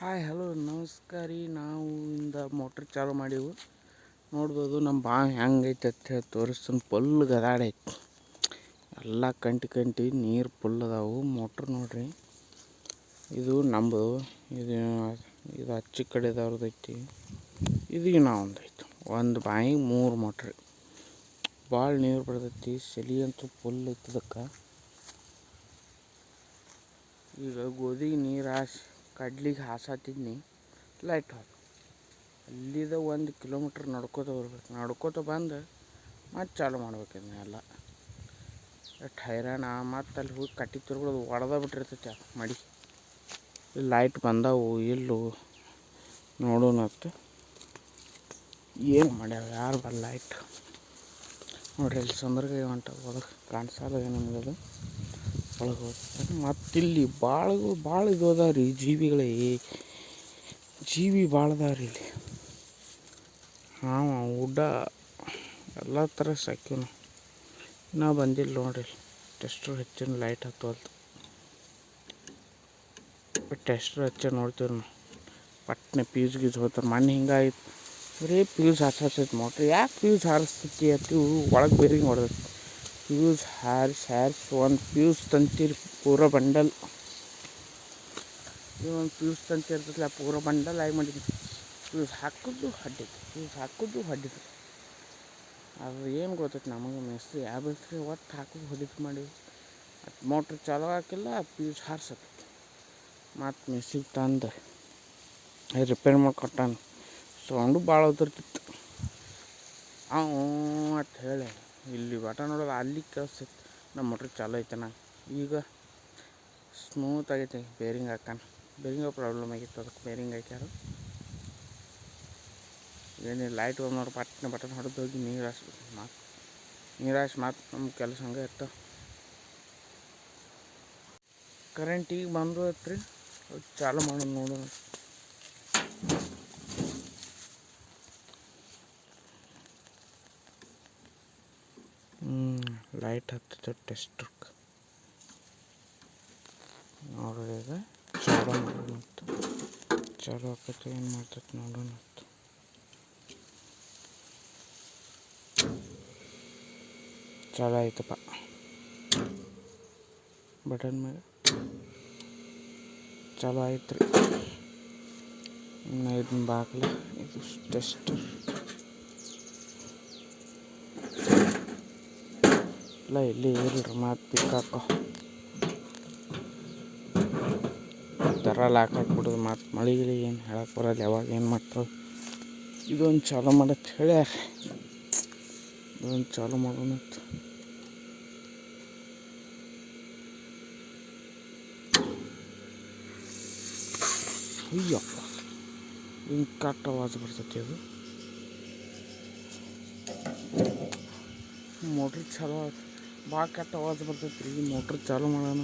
Hi, hello, ನಮಸ್ಕಾರ. ರೀ ನಾವು ಇಂದ ಮೋಟ್ರ್ ಚಾಲು ಮಾಡೀವು. ನೋಡ್ಬೋದು ನಮ್ಮ ಬಾವಿ ಹೆಂಗೈತೆ ಅಂತ ಹೇಳಿ ತೋರಿಸ್ತೀನಿ. ಫುಲ್ ಗದಾಡ ಐತಿ. ಎಲ್ಲ ಕಂಟಿ ಕಂಟಿ ನೀರು ಫುಲ್ ಅದಾವು. ಮೋಟ್ರ್ ನೋಡ್ರಿ. ಇದು ನಮ್ಮದು ಇದು ಇದು ಹಚ್ಚಿ ಕಡೆದವ್ರದೈತಿ ಇದು ನಾವೊಂದು ಐತಿ. ಒಂದು ಬಾಯಿ ಮೂರು ಮೋಟ್ರ್. ಭಾಳ ನೀರು ಬರ್ತೈತಿ. ಸಲಿ ಅಂತೂ ಫುಲ್ ಐತದಕ್ಕೆ ಈಗ ಗೋಧಿಗೆ ನೀರು ಹಾಸಿ ಕಡ್ಲಿಗೆ ಹಾಸಾತಿದ್ನಿ ಲೈಟ್ ಹೋದ ಅಲ್ಲಿದ ಒಂದು ಕಿಲೋಮೀಟ್ರ್ ನಡ್ಕೋತ ಬರ್ಬೇಕು. ನಡ್ಕೋತ ಬಂದು ಮತ್ತೆ ಚಾಲು ಮಾಡ್ಬೇಕು ಇದನ್ನ ಎಲ್ಲ. ಎಷ್ಟು ಹೈರಾಣ, ಮತ್ತು ಅಲ್ಲಿ ಹೋಗಿ ಕಟ್ಟಿ ಅದು ಒಡೆದ ಬಿಟ್ಟಿರ್ತೈತಿ ಮಡಿ. ಲೈಟ್ ಬಂದವು, ಇಲ್ಲೋ ಅಂತ. ಏನು ಮಾಡ್ಯಾವ ಯಾರು ಬರ ಲೈಟ್ ನೋಡ್ರಿ, ಇಲ್ಲಿ ಸಂದರ್ಗ ಹೊಂಟ ಒಳಗೆ ಕಾಣಿಸಲ್ಲ ನಿಮ್ಗದು ಒಳಗೆ ಹೋಗ್ತಾರೆ ಮತ್ತು ಇಲ್ಲಿ ಭಾಳ ಭಾಳ ಇದು ಅದಾವ ರೀ ಜೀವಿಗಳೇ. ಜೀವಿ ಭಾಳ ಅದಾವ ರೀ ಇಲ್ಲಿ. ಹಾಂ ಊಟ ಎಲ್ಲ ಥರ ಸಾಕಿವ್ ನಾ ಬಂದಿಲ್ಲ ನೋಡ್ರಿ. ಟೆಸ್ಟ್ರ್ ಹೆಚ್ಚಿನ ಲೈಟ್ ಹತ್ತವಲ್ತು. ಟೆಸ್ಟ್ರ್ ಹಚ್ಚ ನೋಡ್ತೀವಿ ನಾವು ಪಟ್ನೆ ಫ್ಯೂಸ್ ಗೀಸ್ ಹೋಗ್ತಾರೆ ಮೊನ್ನೆ ಹಿಂಗಾಯ್ತು ಬರೀ ಪ್ಯೂಸ್ ಹಾರಿಸ್ತೈತಿ ಮೋಟ್ರಿ ಯಾಕೆ ಪ್ಯೂಸ್ ಹಾರಿಸ್ತೈತಿ ಅತಿ ಒಳಗೆ ಬೇರೆ ಹೊಡೆದೈತಿ. ಫ್ಯೂಸ್ ಹಾರಿಸಿ ಹಾರಿಸಿ ಒಂದು ಫ್ಯೂಸ್ ತಂತೀರಿ ಪೂರ ಬಂಡಲ್ ಈ ಒಂದು ಫ್ಯೂಸ್ ತಂತಿ ಇರ್ತೈತಿಲ್ಲ ಪೂರ ಬಂಡಲ್ ಆಗಿ ಮಾಡಿದ್ವಿ ಫ್ಯೂಸ್ ಹಾಕೋದು ಹಡ್ಡಿತ್ತು ಫ್ಯೂಸ್ ಹಾಕುದು ಹಡ್ಡಿತು ಅದು ಏನು ಗೊತ್ತೈತೆ ನಮಗೆ ಮೆಸ್ಸಿ ಯಾವ ಬೇಕ್ರಿ ಒಟ್ಟು ಹಾಕೋದು ಹೊಡಿತು ಮಾಡಿ ಅದು ಮೋಟ್ರ್ ಚಾಲೋ ಹಾಕಿಲ್ಲ ಫ್ಯೂಸ್ ಹಾರ್ಸತ್ತೈತಿ ಮತ್ತು ಮೆಸ್ಸಿಗೆ ತಂದು ರಿಪೇರ್ ಮಾಡಿಕೊಟ್ಟಾನ ಸೌಂಡು ಭಾಳ ಉದುರ್ತಿತ್ತು ಅವ ಅಂತ ಹೇಳಿ ಇಲ್ಲಿ ಬಟನ್ ನೋಡೋದು ಅಲ್ಲಿ ಕೇಳಿಸ್ತೈತಿ ನಮ್ಮ ಮೋಟ್ರ್ ಚಾಲು ಐತನ ಈಗ ಸ್ಮೂತ್ ಆಗೈತೆ ಬೇರಿಂಗ್ ಹಾಕಾನ ಬೇರಿಂಗ ಪ್ರಾಬ್ಲಮ್ ಆಗಿತ್ತು. ಅದಕ್ಕೆ ಬೇರಿಂಗ್ ಹಾಕ್ಯಾರ. ಏನು ಲೈಟ್ ಬಂದು ನೋಡಿ ಪಟ್ನ ಬಟನ್ ಹೊಡೆದು ಹೋಗಿ ನೀರು ಹಾಸ್ಬೇಕು ಮಾತು, ನೀರು ಹಾಸಿ ಮಾತು ನಮ್ಮ ಕೆಲಸ ಹಂಗೆ ಇರ್ತಾವೆ. ಕರೆಂಟ್ ಈಗ ಬಂದು ಐತ್ರಿ ಚಾಲು ಮಾಡೋದು ನೋಡೋಣ. ಹ್ಞೂ ಲೈಟ್ ಹತ್ತಿತ್ತು ಟೆಸ್ಟ್ರಕ್ಕೆ ನೋಡ್ರಿ ಈಗ ಚಾಲು ಮಾಡೋಣ ಮತ್ತು ಚಾಲು ಆಕೈತಿ ಏನು ಮಾಡ್ತೈತಿ ನೋಡೋಣ ಮತ್ತು ಚಾಲು ಆಯ್ತಪ್ಪ. ಬಟನ್ ಮೇಲೆ. ಚಾಲು ಆಯ್ತು ರೀ. ಇನ್ನು ಇದನ್ನ ಬಾಗ್ಲ, ಇದು ಟೆಸ್ಟ್ ಇಲ್ಲ ಇಲ್ಲಿ ಇಲ್ರಿ ಮತ್ತು ಪಿಕ್ಕಾಕೋ ದರ ಹಾಕಾಕ್ಬಿಡೋದು ಮತ್ತು ಮಳೆ ಗಿಳಿ ಏನು ಹೇಳಕ್ಕೆ ಬರಲ್ಲ ಯಾವಾಗ ಏನು ಮಾಡ್ತಾವೆ ಇದೊಂದು ಚಾಲು ಮಾಡತ್ತೆ ಹೇಳ್ಯಾರ ಇದೊಂದು ಚಾಲು ಮಾಡೋಣ ಅಂತ ಅಯ್ಯಪ್ಪ ಹಿಂಗೆ ಕಟ್ ಆವಾಜ್ ಬರ್ತೈತಿ ಅದು ಮೋಟ್ರ್ ಚಾಲು ಭಾಳ ಕೆಟ್ಟ ಆವಾಜ್ ಬರ್ತೈತ್ರಿ ರೀ ಮೋಟ್ರ್ ಚಾಲು ಮಾಡೋಣ.